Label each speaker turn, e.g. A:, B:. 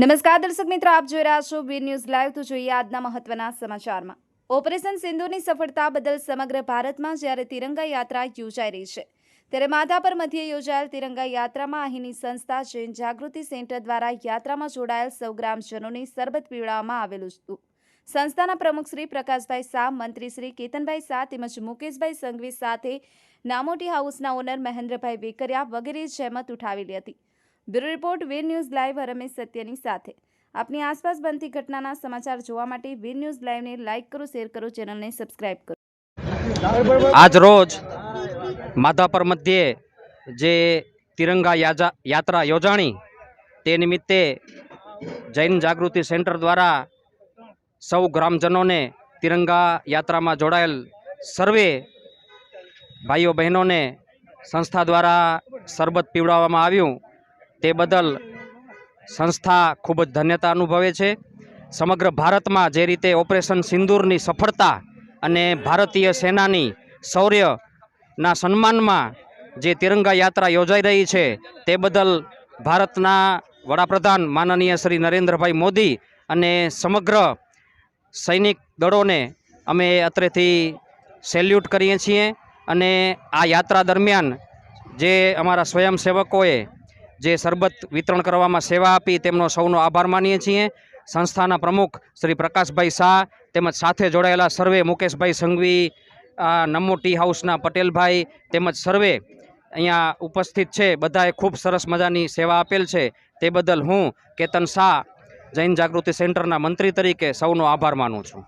A: નમસ્કાર દર્શક મિત્રો, આપ જોઈ રહ્યા છો વીર ન્યૂઝ લાઈવ. તો જોઈએ આજના મહત્વના સમાચારમાં. ઓપરેશન સિંધુની સફળતા બદલ સમગ્ર ભારતમાં જ્યારે તિરંગા યાત્રા યોજાઈ રહી છે, ત્યારે માધાપર મધ્યે યોજાયેલ તિરંગા યાત્રામાં અહીંની સંસ્થા જૈન જાગૃતિ સેન્ટર દ્વારા યાત્રામાં જોડાયેલ સૌ ગ્રામજનોને સરબત પીવડાવવામાં આવેલું હતું. સંસ્થાના પ્રમુખ શ્રી પ્રકાશભાઈ શાહ, મંત્રી શ્રી કેતનભાઈ શાહ તેમજ મુકેશભાઈ સંઘવી સાથે નામોટી હાઉસના ઓનર મહેન્દ્રભાઈ વેકરિયા વગેરે જહેમત ઉઠાવેલી હતી. Bureau report, Veer news live, Ramesh સત્યની સાથે. આપની આસપાસ બનતી ઘટનાના સમાચાર જોવા માટે વીર ન્યૂઝ લાઈવને લાઇક કરો, શેર કરો, ચેનલને સબસ્ક્રાઇબ કરો.
B: આજ રોજ માધાપર મધ્યે જે તિરંગા યાત્રા યોજાણી તે નિમિત્તે જૈન જાગૃતિ સેન્ટર દ્વારા સૌ ગ્રામજનોને તિરંગા યાત્રામાં જોડાયેલ સર્વે ભાઈઓ બહેનોને સંસ્થા દ્વારા શરબત પીવડાવવામાં આવ્યું. તે બદલ સંસ્થા ખૂબ જ ધન્યતા અનુભવે છે. સમગ્ર ભારતમાં જે રીતે ઓપરેશન સિંદૂરની સફળતા અને ભારતીય સેનાની શૌર્યના સન્માનમાં જે તિરંગા યાત્રા યોજાઈ રહી છે, તે બદલ ભારતના વડાપ્રધાન માનનીય શ્રી નરેન્દ્રભાઈ મોદી અને સમગ્ર સૈનિક દળોને અમે અત્રેથી સેલ્યુટ કરીએ છીએ અને આ યાત્રા દરમિયાન જે અમારા સ્વયંસેવકોએ જે શરબત વિતરણ કરવામાં સેવા આપી તેમનો સૌનો આભાર માનીએ છીએ. સંસ્થાના પ્રમુખ શ્રી પ્રકાશભાઈ શાહ તેમજ સાથે જોડાયેલા સર્વે મુકેશભાઈ સંઘવી આ નમો ટી હાઉસના પટેલભાઈ તેમજ સર્વે અહીંયા ઉપસ્થિત છે. બધાએ ખૂબ સરસ મજાની સેવા આપેલ છે. તે બદલ હું કેતન શાહ જૈન જાગૃતિ સેન્ટરના મંત્રી તરીકે સૌનો આભાર માનું છું.